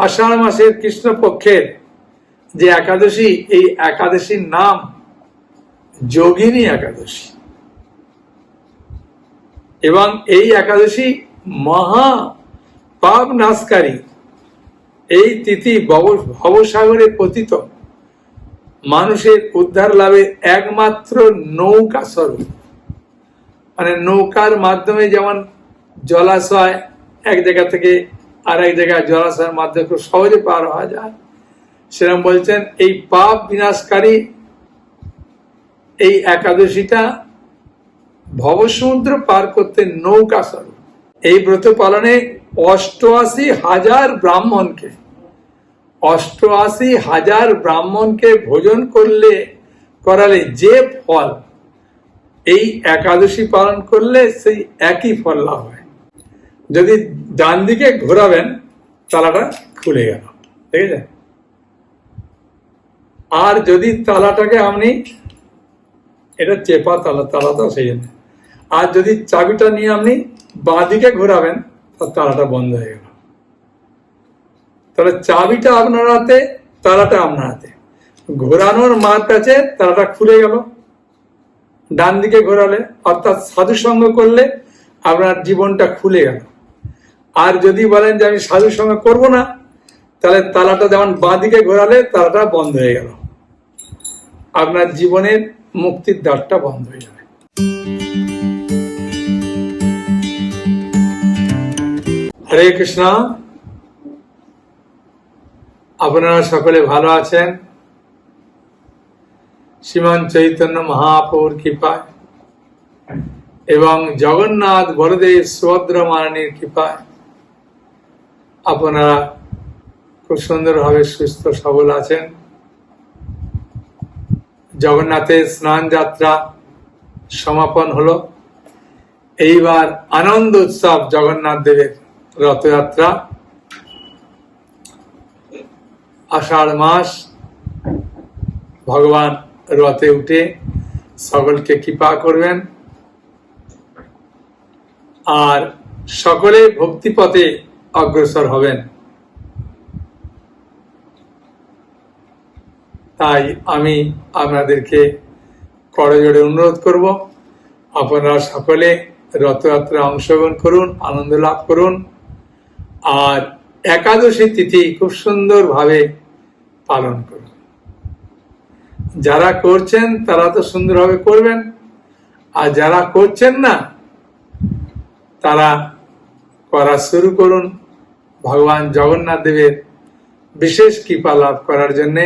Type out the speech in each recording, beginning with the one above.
আষাঢ় মাসের কৃষ্ণপক্ষের যে একাদশী, এই একাদশীর নাম যোগিনী একাদশী। এবং এই একাদশী মহা পাপ নাশকারী এই তিথি ভব- ভবসাগরে পতিত। মানুষের উদ্ধার লাভের একমাত্র নৌকা স্বরূপ। মানে নৌকার মাধ্যমে যেমন জলাশয় এক জায়গা থেকে আর এক জায়গায় জলাশয়ের মাধ্যমে খুব সহজে পার হওয়া যায়। সেরকম বলছেন, এই পাপ বিনাশকারী এই একাদশীটা ভবসমুদ্র পার করতে নৌকা স্বরূপ। এই ব্রত পালনে অষ্টআশি হাজার ব্রাহ্মণকে, অষ্টআশি হাজার ব্রাহ্মণকে ভোজন করলে, করালে যে ফল, এই একাদশী পালন করলে সেই একই ফল লাভ হয়। যদি ডান দিকে ঘোরাবেন, তালাটা খুলে গেল। ঠিক আছে? আর যদি তালাটাকে আপনি, এটা চেপা তালা তালা তো সেই জন্য। আর যদি চাবিটা নিয়ে আপনি বাঁ দিকে ঘোরাবেন তার তালাটা বন্ধ হয়ে গেল। তাহলে চাবিটা আপনার হাতে, তালাটা আপনার হাতে। ঘোরানোর মার কাছে তালাটা খুলে গেল। ডান দিকে ঘোরালে, অর্থাৎ সাধু সঙ্গ করলে, আপনার জীবনটা খুলে গেল। আর যদি বলেন যে আমি সাধু সঙ্গে করব না, তাহলে তালাটা যেমন বাঁ দিকে ঘোরালে তালাটা বন্ধ হয়ে গেল। আপনার জীবনের মুক্তির দ্বারটা বন্ধ হয়ে যাবে। হরে কৃষ্ণ। আপনারা সকলে ভালো আছেন? শ্রীমান চৈতন্য মহাপৌর কৃপায় এবং জগন্নাথ বড়দেব সুভদ্র মারানির কৃপায়। আপনারা খুব সুন্দরভাবে সুস্থ, সবল আছেন। জগন্নাথের স্নান যাত্রা সমাপন হলো। এইবার আনন্দ উৎসব জগন্নাথ দেবের রথযাত্রা। আষাঢ় মাস, ভগবান রথে উঠে সকলকে কৃপা করবেন। আর সকলে ভক্তিপথে অগ্রসর হবেন। তাই আমি আপনাদেরকে করজোড়ে অনুরোধ করব, আপনারা সকলে রথযাত্রা অংশগ্রহণ করুন, আনন্দ লাভ করুন। আর একাদশী তিথি খুব সুন্দরভাবে পালন করুন। যারা করছেন, তারা তো সুন্দরভাবে করবেন। আর যারা করছেন না, তারা করা শুরু করুন। ভগবান জগন্নাথ দেবের বিশেষ কৃপা লাভ করার জন্যে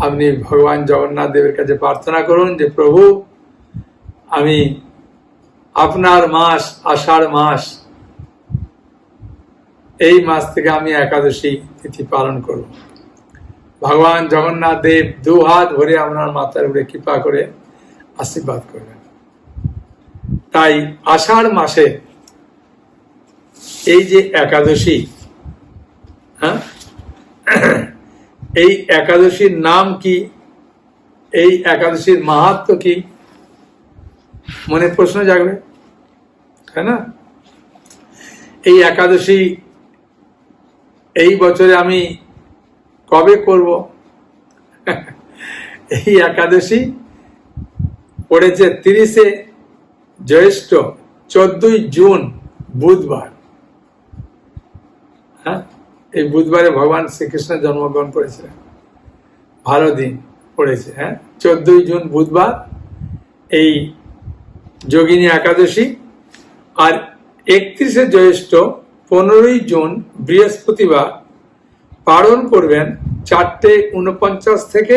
আপনি ভগবান জগন্নাথ দেবের কাছে প্রার্থনা করুন যে, প্রভু, আমি আপনার মাস, আষাঢ় মাস, এই মাস থেকে আমি একাদশী তিথি পালন করব। ভগবান জগন্নাথ দেব দু হাত ভরে আপনার মাথার উপরে কৃপা করে আশীর্বাদ করবেন। তাই আষাঢ় মাসে এই যে একাদশী হ্যাঁ? এই একাদশীর নাম কি? এই একাদশীর মাহাত্ম কি? মনে প্রশ্ন জাগবে, তাই না? এই একাদশী, এই বছরে আমি কবে করব? এই একাদশী পড়েছে তিরিশে জ্যৈষ্ঠ, চোদ্দই জুন, বুধবার। এই বুধবারে ভগবান শ্রীকৃষ্ণ জন্মগ্রহণ করেছিলেন। ভালো দিন পড়েছে হ্যাঁ? চোদ্দই জুন বুধবার এই যোগিনী একাদশী আর একত্রিশে জ্যৈষ্ঠ পনেরোই জুন বৃহস্পতিবার পালন করবেন চারটে উনপঞ্চাশ থেকে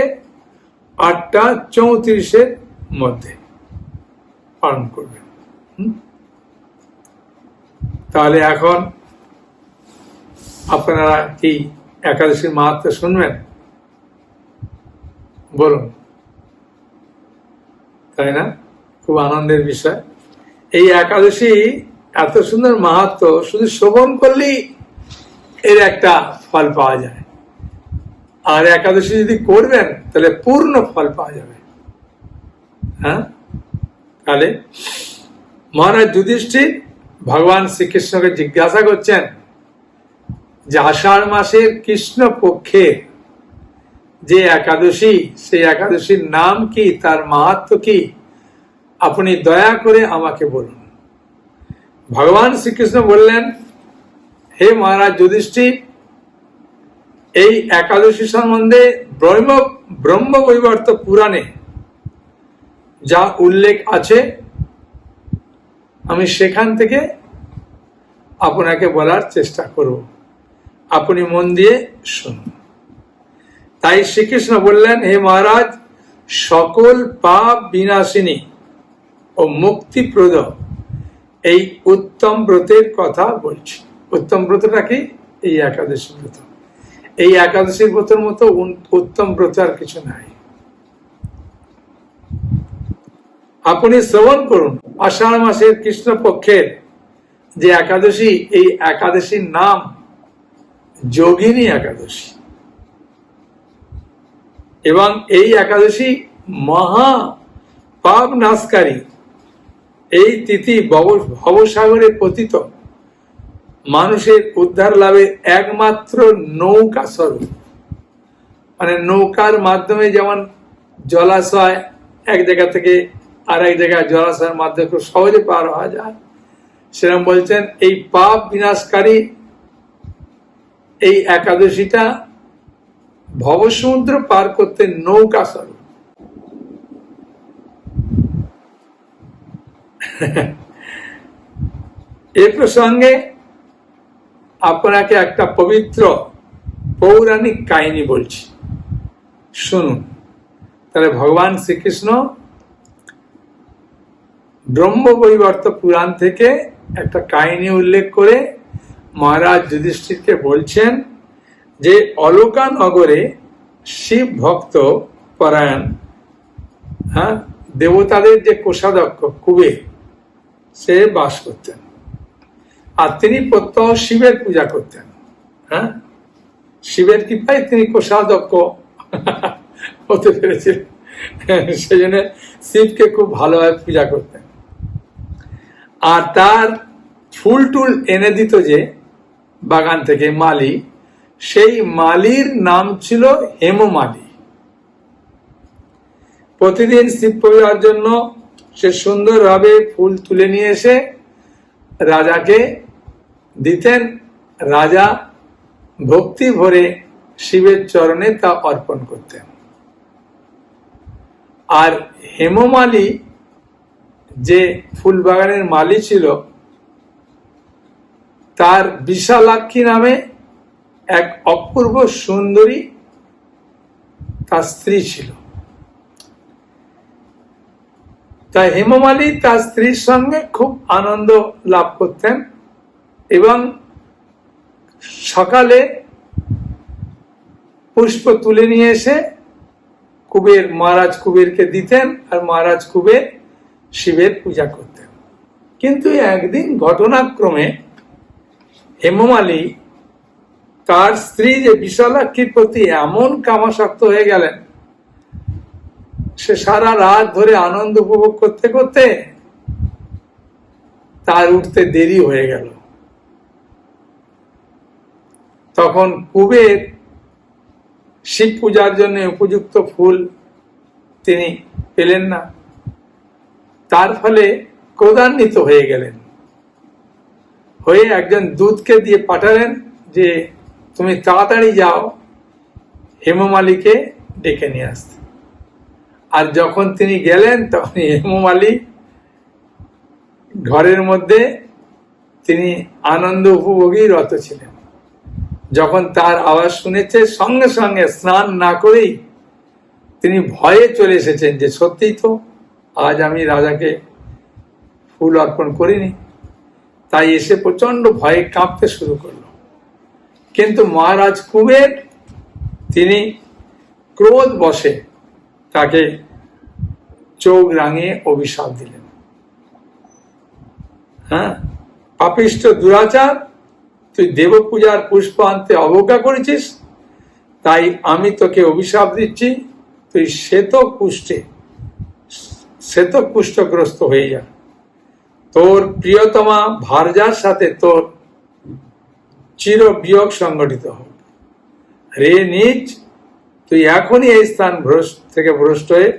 আটটা চৌত্রিশের মধ্যে পালন করবেন? তাহলে এখন আপনারা কি একাদশীর মাহাত্ম শুনবেন? বলুন। তাই না? খুব আনন্দের বিষয়। এই একাদশী এত সুন্দর মাহাত্ম শুধু শোভন করলেই এর একটা ফল পাওয়া যায়। আর একাদশী যদি করবেন, তাহলে পূর্ণ ফল পাওয়া যাবে। হ্যাঁ? তাহলে মহারাজ যুধিষ্ঠির ভগবান শ্রীকৃষ্ণকে জিজ্ঞাসা করছেন যে আষাঢ় মাসের কৃষ্ণ পক্ষের যে একাদশী, সেই একাদশীর নাম কি, তার মাহাত্ম কি, আপনি দয়া করে আমাকে বলুন। ভগবান শ্রীকৃষ্ণ বললেন, হে মহারাজ যুধিষ্ঠির, এই একাদশী সম্বন্ধে ব্রহ্ম ব্রহ্ম বৈবর্ত পুরাণে যা উল্লেখ আছে, আমি সেখান থেকে আপনাকে বলার চেষ্টা করব। আপনি মন দিয়ে শুনুন। তাই শ্রীকৃষ্ণ বললেন, হে মহারাজ, সকল পাপ বিনাশিনী ও মুক্তিপ্রদ এই উত্তম ব্রতের কথা বলছি। উত্তম ব্রতটা কি? এই একাদশী ব্রত। এই একাদশী ব্রতের মতো উত্তম ব্রত আর কিছু নাই। আপনি শ্রবণ করুন। আষাঢ় মাসের কৃষ্ণ পক্ষের যে একাদশী, এই একাদশীর নাম যোগিনী একাদশী। এবং এই একাদশী মহা পাপ নাশকারী এই তিথি ভবসাগরে পতিত। মানুষের উদ্ধার লাভে একমাত্র নৌকা স্বরূপ। মানে নৌকার মাধ্যমে যেমন জলাশয় এক জায়গা থেকে আর এক জায়গায় জলাশয়ের মাধ্যমে খুব সহজে পার হওয়া যায়, সেরকম বলছেন এই পাপ বিনাশকারী এই একাদশীটা ভবসমুদ্র পার করতে নৌকা স্বরূপ এ প্রসঙ্গে আপনাকে একটা পবিত্র পৌরাণিক কাহিনী বলছি। শুনুন। তাহলে ভগবান শ্রীকৃষ্ণ ব্রহ্ম বৈবর্ত পুরাণ থেকে একটা কাহিনী উল্লেখ করে মহারাজ যুধিষ্ঠিরকে বলছেন যে অলোকা নগরে শিব ভক্ত পরায়ণ হ্যাঁ দেবতাদের যে কোষাধ্যক্ষ কুবের সে বাস করতেন। আর তিনি প্রত্যহ শিবের পূজা করতেন হ্যাঁ? শিবের কৃপায় তিনি কোষাধ্যক্ষ হতে পেরেছিলেন। সেই জন্য শিবকে খুব ভালোভাবে পূজা করতেন। আর তার ফুল টুল এনে দিত যে বাগান থেকে মালি, সেই মালির নাম ছিল হেমমালি প্রতিদিন শিব পূজার জন্য সে সুন্দরভাবে ফুল তুলে নিয়ে এসে রাজাকে দিতেন। রাজা ভক্তি ভরে শিবের চরণে তা অর্পণ করতেন। আর হেমমালি যে ফুল বাগানের মালি ছিল তার বিশালাক্ষী নামে এক অপূর্ব সুন্দরী তার স্ত্রী ছিল। তাই হেমমালি তার স্ত্রীর সঙ্গে খুব আনন্দ লাভ করতেন এবং সকালে পুষ্প তুলে নিয়ে এসে কুবের, মহারাজ কুবেরকে দিতেন আর মহারাজ কুবের শিবের পূজা করতেন। কিন্তু একদিন ঘটনাক্রমে হেমমালী তার স্ত্রী যে বিশালাক্ষীর প্রতি এমন কামাসক্ত হয়ে গেলেন, সে সারা রাত ধরে আনন্দ উপভোগ করতে করতে তার উঠতে দেরি হয়ে গেল। তখন কুবের শিব পূজার জন্য উপযুক্ত ফুল তিনি পেলেন না। তার ফলে ক্রোধান্বিত হয়ে গেলেন। হয়ে একজন দূতকে দিয়ে পাঠালেন যে, তুমি তাড়াতাড়ি যাও। হেমমালিকে ডেকে নিয়ে আসতে। আর যখন তিনি গেলেন, তখন হেমমালি ঘরের মধ্যে তিনি আনন্দ উপভোগী রত ছিলেন। যখন তার আওয়াজ শুনেছে, সঙ্গে সঙ্গে স্নান না করেই তিনি ভয়ে চলে এসেছেন যে, সত্যিই তো আজ আমি রাজাকে ফুল অর্পণ করিনি। তাই এসে প্রচণ্ড ভয়ে কাঁপতে শুরু করল। কিন্তু মহারাজ কুবের, তিনি ক্রোধ বসে তাকে চোখ রাঙিয়ে অভিশাপ দিলেন। হ্যাঁ? পাপিষ্ট দুরাচার, তুই দেব পূজার পুষ্প আনতে অবজ্ঞা করেছিস, তাই আমি তোকে অভিশাপ দিচ্ছি, তুই শ্বেত কুষ্ঠে শ্বেত কুষ্ঠগ্রস্ত হয়ে যা। তোর প্রিয়তমা ভারজার সাথে তোর চির বিয়োগ সংগঠিত হোক রে নিজ তুই এখনই এই স্থান ভ্রষ্ট থেকে ভ্রষ্ট হয়ে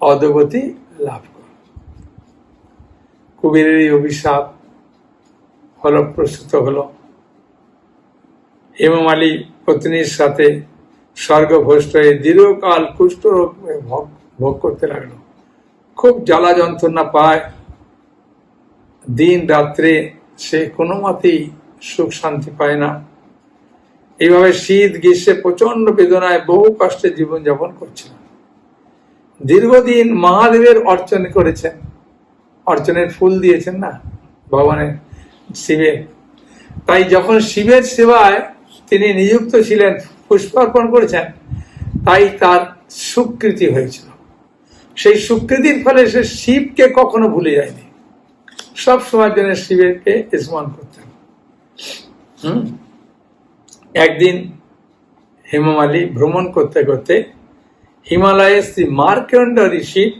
অধগতি লাভ কর। কুবেরের এই অভিশাপ ফলপ্রসূত হলো। হেমম আলী পত্নীর সাথে স্বর্গভ্রষ্ট হয়ে দীর্ঘকাল কুষ্ঠরোগ ভোগ করতে লাগল। খুব জ্বালা যন্ত্রণা পায়। দিন রাত্রে সে কোনো মতেই সুখ শান্তি পায় না। এইভাবে শীত, গ্রীষ্মে প্রচণ্ড বেদনায় বহু কষ্টে জীবনযাপন করছিল। দীর্ঘদিন মহাদেবের অর্চন করেছেন। অর্চনের ফুল দিয়েছেন না, ভগবানের শিবের। তাই যখন শিবের সেবায় তিনি নিযুক্ত ছিলেন পুষ্পার্পণ করেছেন, তাই তার সুকৃতি হয়েছিল। সেই সুকৃতির ফলে সে শিবকে কখনো ভুলে যায়নি। সব সময় জন্য শিবেরকে স্মরণ করতেন একদিন হেমমালী ভ্রমণ করতে করতে হিমালয়ে শ্রী মার্কণ্ড ঋষির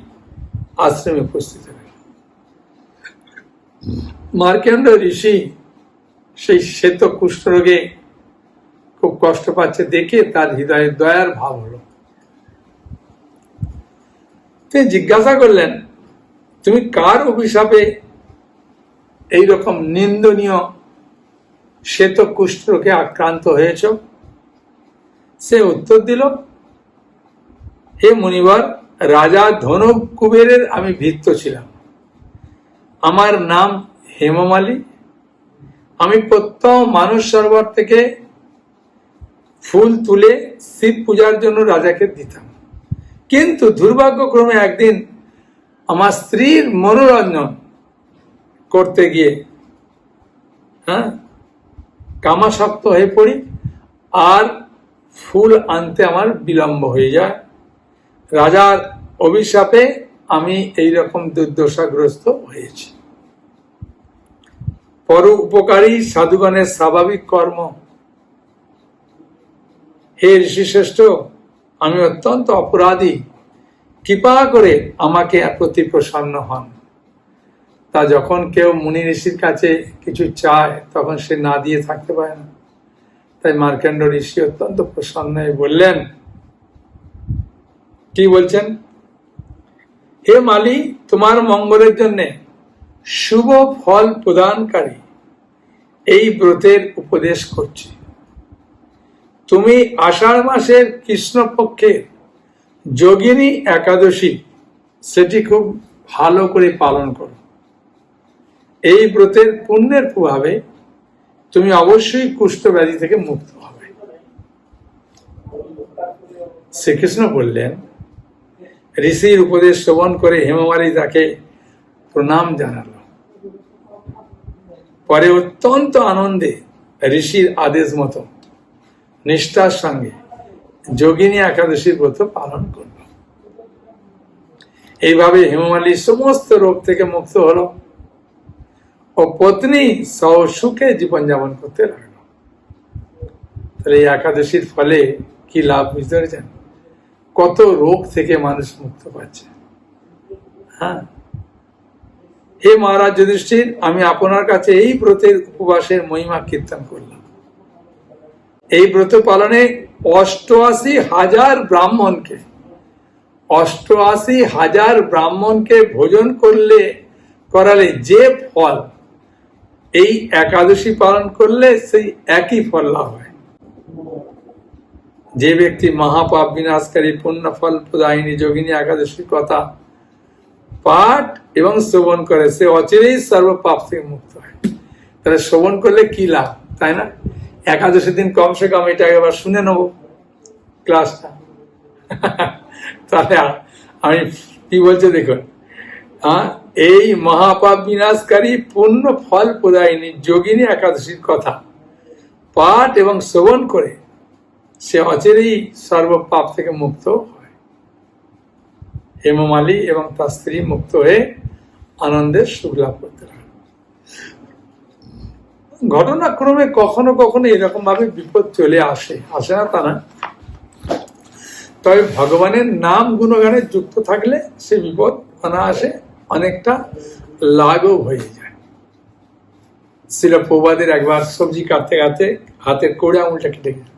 আশ্রমে উপস্থিত হলেন। মার্কণ্ড ঋষি সেই শ্বেত কুষ্ঠরোগে খুব কষ্ট পাচ্ছে দেখে তার হৃদয়ে দয়ার ভাব হলো। তিনি জিজ্ঞাসা করলেন, তুমি কার অভিশাপে এইরকম নিন্দনীয় শ্বেত কুষ্ঠরোগে আক্রান্ত হয়েছ? সে উত্তর দিল, হে মুনিবর, রাজা ধনব কুবেরের আমি ভিত্ত ছিলাম। আমার নাম হেমমালী। আমি প্রত্যহ মানুষ সরোবর থেকে ফুল তুলে শিব পূজার জন্য রাজাকে দিতাম। কিন্তু দুর্ভাগ্যক্রমে একদিন আমার স্ত্রীর মনোরঞ্জন করতে গিয়ে হ্যাঁ? কামাসক্ত হয়ে পড়ি, আর ফুল আনতে আমার বিলম্ব হয়ে যায়। রাজার অভিশাপে আমি এই রকম দুর্দশাগ্রস্ত হয়েছি। পর উপকারী সাধুগণের স্বাভাবিক কর্ম। হে ঋষিশ্রেষ্ঠ, আমি অত্যন্ত অপরাধী। কৃপা করে আমাকে প্রতি প্রসন্ন হন। তা যখন কেউ মুনি ঋষির কাছে কিছু চায়, তখন সে না দিয়ে থাকতে পারে না। তাই মার্কেন্ড ঋষি অত্যন্ত প্রসন্ন বললেন, কি বলছেন? হে মালি, তোমার মঙ্গলের জন্য শুভ ফল প্রদানকারী এই ব্রতের উপদেশ করছি। তুমি আষাঢ় মাসের কৃষ্ণপক্ষের যোগিনী একাদশী, সেটি খুব ভালো করে পালন করো। এই ব্রতের পুণ্যের প্রভাবে তুমি অবশ্যই কুষ্ঠ ব্যাধি থেকে মুক্ত হবে। শ্রীকৃষ্ণ বললেন, ঋষির উপদেশ শ্রবণ করে হেমমালী তাকে প্রণাম জানালো। পরে অত্যন্ত আনন্দে ঋষির আদেশ মতো নিষ্ঠার সঙ্গে যোগিনী একাদশীর ব্রত পালন করল। এইভাবে হেমমালী সমস্ত রোগ থেকে মুক্ত হলো। ও পত্নী সুখে জীবনযাপন করতে লাগল। তাহলে এই একাদশীর ফলে কি লাভ বুঝতে পেরেছেন? কত রোগ থেকে মানুষ মুক্ত পাচ্ছে। হ্যাঁ? হে মহারাজ যুধিষ্ঠির, আমি আপনার কাছে এই ব্রতের উপবাসের মহিমা কীর্তন করলাম। এই ব্রত পালনে অষ্টআশি হাজার ব্রাহ্মণকে, অষ্টআশি হাজার ব্রাহ্মণকে ভোজন করলে, করালে যে ফল এই একাদশী পালন করলে সেই একই ফল লাভ হয়। যে ব্যক্তি মহাপাপ, বিনাশকারী পুণ্য ফল প্রদায়িনী যোগিনী, একাদশীর কথা পাঠ এবং শ্রবণ করে, সে অচিরেই সর্বপাপ থেকে মুক্ত হয়। তাহলে শ্রবণ করলে কি লাভ, তাই না? একাদশী দিন কমসে কম এটা একবার শুনে নেব ক্লাসটা। তাহলে আমি কি বলছে দেখুন এই মহাপাপ বিনাশকারী পূর্ণ ফল প্রদায়িনী যোগিনী একাদশীর কথা। পাঠ এবং শ্রবণ করে সে অচেরেই সর্বপাপ থেকে মুক্ত হয়। হেমমালী এবং তার স্ত্রী মুক্ত হয়ে আনন্দের সুখ লাভ করতে লাগে ঘটনাক্রমে কখনো কখনো এরকম ভাবে বিপদ চলে আসে। আসে না তা না। তবে ভগবানের নাম গুণগানে যুক্ত থাকলে সে বিপদ অনায়াসে অনেকটা লাঘব হয়ে যায়। শিল প্রবাদের একবার সবজি কাটতে কাটতে হাতের কোড়ে আঙুলটা কেটে গেছে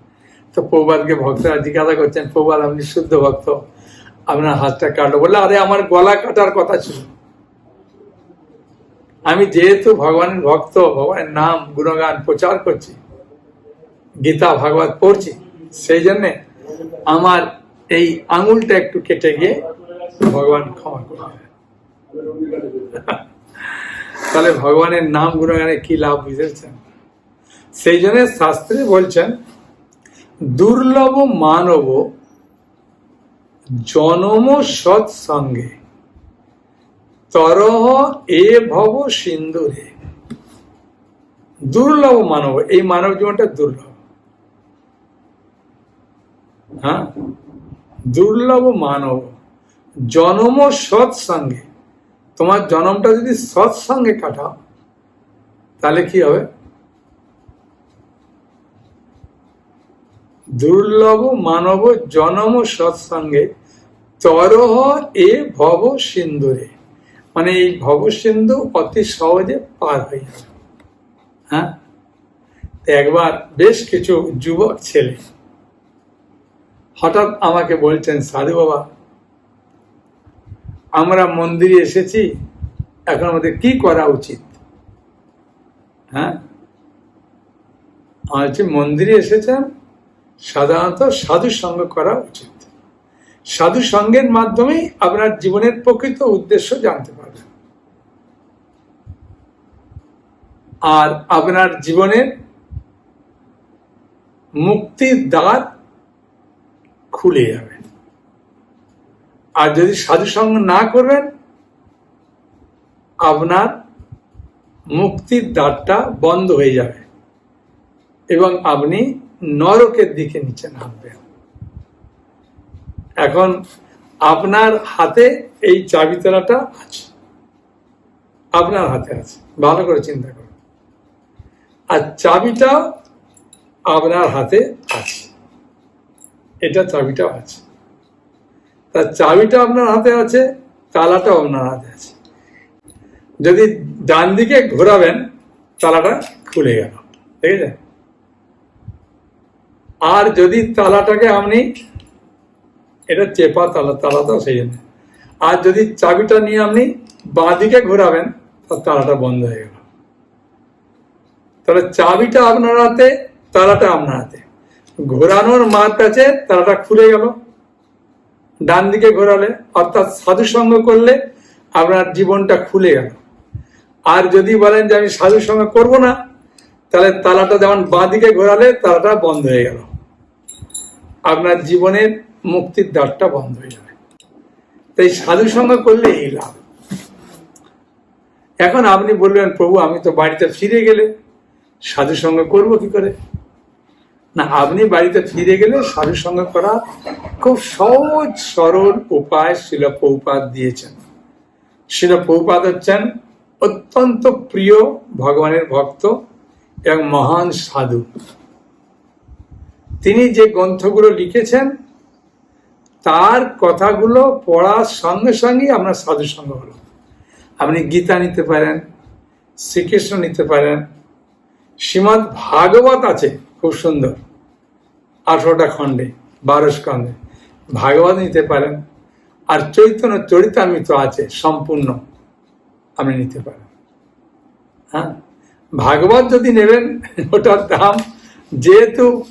তো প্রবাদকে ভক্তরা জিজ্ঞাসা করছেন প্রবাদ আপনি শুদ্ধ ভক্ত। আপনার হাতটা কাটলো। বললে, আরে, আমার গলা কাটার কথা ছিল। আমি যেহেতু ভগবানের ভক্ত, ভগবানের নাম, গুণগান প্রচার করছি, গীতা, ভাগবত পড়ছি, সেই জন্যে আমার এই আঙুলটা একটু কেটে গিয়ে ভগবান ক্ষমা করে। তাহলে ভগবানের নাম গুণগানে কি লাভ বুঝেছেন? সেই জন্য শাস্ত্রে বলছেন, দুর্লভ মানব জনম সৎসঙ্গে, তরহ এ ভব সিন্ধুরে। দুর্লভ মানব, এই মানব জীবনটা দুর্লভ। হ্যাঁ? দুর্লভ মানব জনম সৎসঙ্গে তোমার জনমটা যদি সৎসঙ্গে কাটাও, তাহলে কি হবে? দুর্লভ মানব জনম সৎসঙ্গে তরহ এ ভব সিন্ধুরে। মানে এই ভব সিন্ধু অতি সহজে পার হয়ে যাবে। হ্যাঁ? একবার বেশ কিছু যুবক ছেলে হঠাৎ আমাকে বলছেন, সাধু বাবা আমরা মন্দিরে এসেছি, এখন আমাদের কি করা উচিত? হ্যাঁ? আমার হচ্ছে মন্দিরে এসেছেন সাধারণত সাধু সঙ্গ করা উচিত। সাধু সঙ্গের মাধ্যমেই আপনার জীবনের প্রকৃত উদ্দেশ্য জানতে পারবেন। আর আপনার জীবনের মুক্তির দ্বার খুলে যাবে। আর যদি সাধু সঙ্গ না করবেন, আপনার মুক্তির দ্বারটা বন্ধ হয়ে যাবে এবং আপনি নরকের দিকে নিচে নামবেন। এখন আপনার হাতে এই চাবিতলাটা আছে। আপনার হাতে আছে। ভালো করে চিন্তা করুন। আর চাবিটা আপনার হাতে আছে। এটা চাবিটাও আছে। তার চাবিটা আপনার হাতে আছে, তালাটাও আপনার হাতে আছে। যদি ডান দিকে ঘোরাবেন, তালাটা খুলে গেল। ঠিক আছে? আর যদি তালাটাকে আপনি, এটা চেপা তালা তালাটাও সেই জন্য। আর যদি চাবিটা নিয়ে আপনি বাঁ দিকে ঘোরাবেন তার তালাটা বন্ধ হয়ে গেল। তাহলে চাবিটা আপনার হাতে, তালাটা আপনার হাতে। ঘোরানোর মার কাছে তালাটা খুলে গেল। ডান দিকে ঘোরালে, অর্থাৎ সাধুসঙ্গ করলে আপনার জীবনটা খুলে গেল। আর যদি বলেন যে আমি সাধু সঙ্গ করব না, তাহলে তালাটা যেমন বাঁ দিকে ঘোরালে, তালাটা বন্ধ হয়ে গেল। আপনার জীবনের মুক্তির দ্বারটা বন্ধ হয়ে যাবে। তাই সাধুসঙ্গ করলে এই লাভ। এখন আপনি বললেন প্রভু, আমি তো বাড়িতে ফিরে গেলে সাধু সঙ্গ করব কি করে? না, আপনি বাড়িতে ফিরে গেলে সঙ্গ করা খুব সহজ, সরল উপায় শিল পৌপাত দিয়েছেন। শিল পৌপাত হচ্ছেন অত্যন্ত প্রিয় ভগবানের ভক্ত এবং মহান সাধু। তিনি যে গ্রন্থগুলো লিখেছেন, তার কথাগুলো পড়ার সঙ্গে সঙ্গে আপনার সাধু সঙ্গ হলো আপনি গীতা নিতে পারেন, শ্রীকৃষ্ণ নিতে পারেন শ্রীমৎ ভাগবত আছে। খুব সুন্দর। আঠারোটা খণ্ডে বারো খণ্ডে। ভাগবত নিতে পারেন। আর চৈতন্য চরিতামৃত আছে, সম্পূর্ণ আপনি নিতে পারেন। হ্যাঁ? ভাগবত যদি নেবেন, ওটার দাম যেহেতু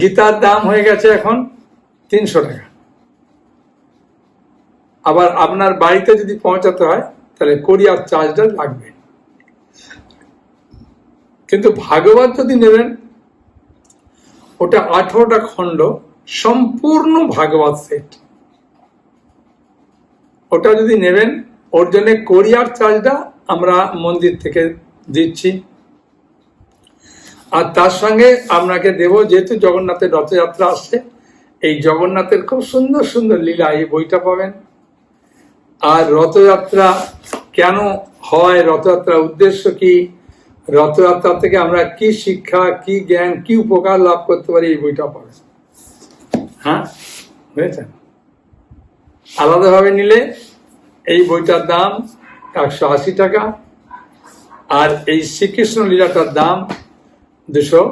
গীতার দাম হয়ে গেছে এখন তিনশো টাকা। আবার আপনার বাড়িতে যদি পৌঁছাতে হয়, তাহলে কোরিয়ার চার্জটা লাগবে। কিন্তু ভাগবত যদি নেবেন ওটা আঠারোটা খণ্ড, সম্পূর্ণ ভাগবত সেট। ওটা যদি নেবেন, ওর জন্য কোরিয়ার চার্জটা আমরা মন্দির থেকে দিচ্ছি। আর তার সঙ্গে আপনাকে দেব, যেহেতু জগন্নাথের রথযাত্রা আসছে, এই জগন্নাথের খুব সুন্দর সুন্দর লীলা, এই বইটা পাবেন। আর রথযাত্রা কেন হয়, রথযাত্রার উদ্দেশ্য কি রথযাত্রা থেকে আমরা কি শিক্ষা, কি জ্ঞান, কি উপকার লাভ করতে পারি এই বইটা পাবেন হ্যাঁ? বুঝেছেন? আলাদাভাবে নিলে এই বইটার দাম একশো আশি টাকা আর এই শ্রীকৃষ্ণ লীলাটার দাম দুশো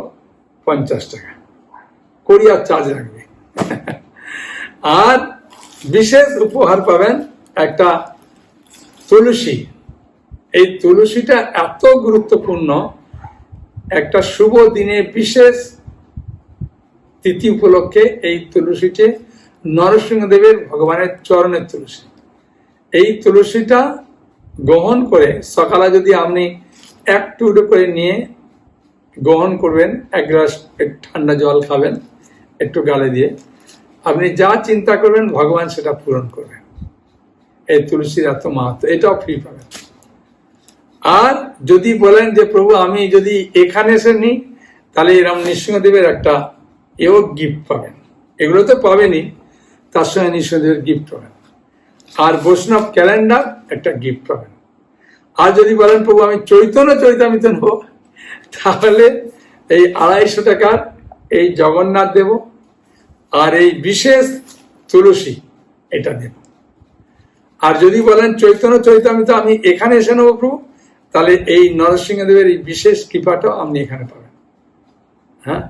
পঞ্চাশ টাকা। কোরিয়ার চার্জ রাখবে আর বিশেষ উপহার পাবেন একটা তুলসী। এই তুলসীটা এত গুরুত্বপূর্ণ। একটা শুভ দিনে বিশেষ তিথি উপলক্ষে এই তুলসীটি নরসিংহদেবের ভগবানের চরণের তুলসী। এই তুলসীটা গ্রহণ করে সকালে যদি আপনি এক টুকরো করে নিয়ে গ্রহণ করবেন, এক গ্লাস একটু ঠান্ডা জল খাবেন, একটু গালে দিয়ে, আপনি যা চিন্তা করবেন, ভগবান সেটা পূরণ করবেন। এই তুলসীর এত মাহাত্ম এটাও ফ্রি পাবেন। আর যদি বলেন যে, প্রভু, আমি যদি এখানে এসে নিই তাহলে এরম নৃসিংহদেবের একটা এও গিফট পাবেন। এগুলো তো পাবেনই, তার সঙ্গে নৃসিংহদেবের গিফট পাবেন। আর বৈষ্ণব ক্যালেন্ডার একটা গিফট পাবেন। আর যদি বলেন, প্রভু, আমি চৈতন্য চৈতামিত নেব তাহলে এই আড়াইশো টাকার এই জগন্নাথ দেব আর এই বিশেষ তুলসী এটা দেব। আর যদি বলেন, চৈতন্য চৈতামিত, আমি এখানে এসে নেব প্রভু তাহলে এই নরসিংহদেবের এই বিশেষ কৃপাটাও আপনি এখানে পাবেন। হ্যাঁ?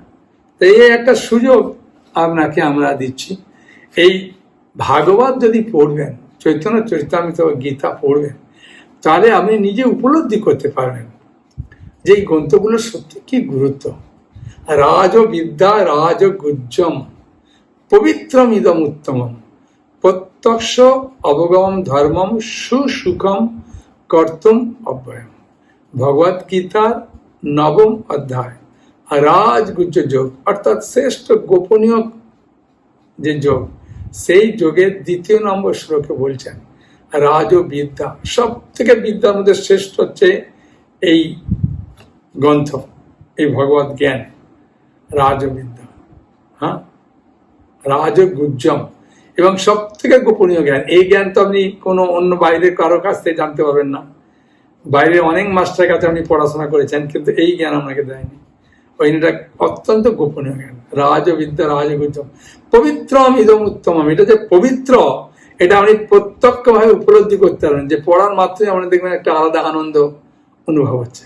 তো এই একটা সুযোগ আপনাকে আমরা দিচ্ছি। এই ভাগবত যদি পড়বেন, চৈতন্য চরিতামিত গীতা পড়বেন, তাহলে আপনি নিজে উপলব্ধি করতে পারবেন যে এই গ্রন্থগুলোর সত্যি কি গুরুত্ব। রাজ বিদ্যা রাজ গুজ্জম পবিত্রম ইদম উত্তমম, প্রত্যক্ষ অবগম ধর্মম সুসুখম কর্তম অব্যয়ম। ভগবত গীতার নবম অধ্যায় রাজগুজ্জ যোগ, অর্থাৎ শ্রেষ্ঠ গোপনীয় যে যোগ, সেই যোগের দ্বিতীয় নম্বর শ্লোকে বলছেন রাজ ও বিদ্যা সব থেকে বিদ্যার মধ্যে শ্রেষ্ঠ হচ্ছে এই গ্রন্থ, এই ভগবত জ্ঞান, রাজবিদ্যা। হ্যাঁ? রাজগুজ্জম। এবং সব থেকে গোপনীয় জ্ঞান, এই জ্ঞান তো আপনি কোনো অন্য বাইরের কারও কাছ থেকে জানতে পারবেন না। বাইরে অনেক মাস্টারের কাছে আপনি পড়াশোনা করেছেন কিন্তু এই জ্ঞান আপনাকে দেয়নি। ওই এটা অত্যন্ত গোপনীয় জ্ঞান। রাজবিদ্যা রাজগুজ্জম পবিত্র ইদম উত্তম এটা যে পবিত্র, এটা আপনি প্রত্যক্ষভাবে উপলব্ধি করতে পারবেন যে পড়ার মাত্রই আপনি দেখবেন একটা আলাদা আনন্দ অনুভব হচ্ছে।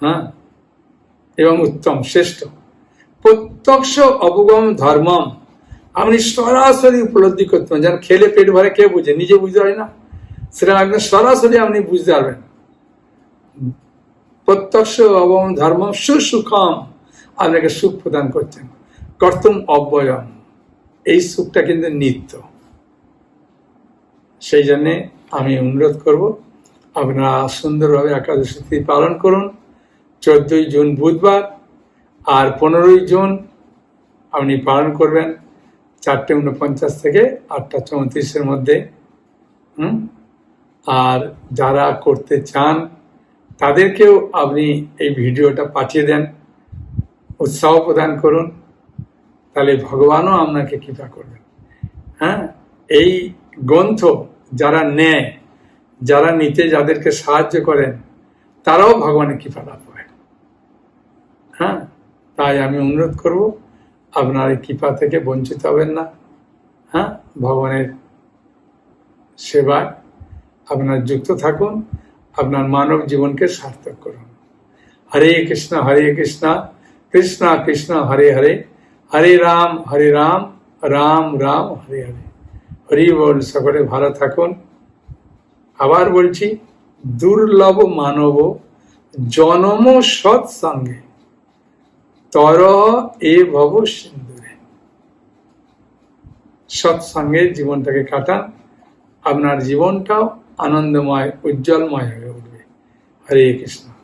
হ্যাঁ? এবং উত্তম, শ্রেষ্ঠ। প্রত্যক্ষ অবগম ধর্মম। আপনি সরাসরি উপলব্ধি করতে পারেন যেন খেলে পেট ভরে কে বুঝে? নিজে বুঝতে পারি না? সেটা একদম সরাসরি আপনি বুঝতে পারবেন। প্রত্যক্ষ অবম ধর্ম সুসুখম আপনাকে সুখ প্রদান করছেন। কর্তম অব্যয়ম এই সুখটা কিন্তু নিত্য। সেই জন্যে আমি অনুরোধ করব, আপনারা সুন্দরভাবে একাদশী পালন করুন। চোদ্দই জুন বুধবার আর পনেরোই জুন আপনি পালন করবেন। চারটে উনপঞ্চাশ থেকে আটটা চৌত্রিশের মধ্যে। হুম? আর যারা করতে চান, তাদেরকেও আপনি এই ভিডিওটা পাঠিয়ে দেন। উৎসাহ প্রদান করুন। তাহলে ভগবানও আপনাকে কৃপা করবেন। হ্যাঁ? এই গ্রন্থ যারা নেয়, যারা নিতে যাদেরকে সাহায্য করেন, তারাও ভগবানের কৃপা লাভ করেন। হ্যাঁ? তাই আমি অনুরোধ করব, আপনার এই কৃপা থেকে বঞ্চিত হবেন না। হ্যাঁ? ভগবানের সেবায় আপনার যুক্ত থাকুন, আপনার মানব জীবনকে সার্থক করুন। হরে কৃষ্ণ হরে কৃষ্ণ কৃষ্ণ কৃষ্ণ, হরে হরে হরে রাম হরে রাম রাম রাম, হরে হরে। হরি বল, সকলে ভালো থাকুন। আবার বলছি, দুর্লভ মানব জনম সৎসঙ্গে, তর এ ভব সিন্ধুরে। সৎসঙ্গে জীবনটাকে কাটান, আপনার জীবনটাও আনন্দময় উজ্জ্বলময় হয়ে উঠবে হরে কৃষ্ণ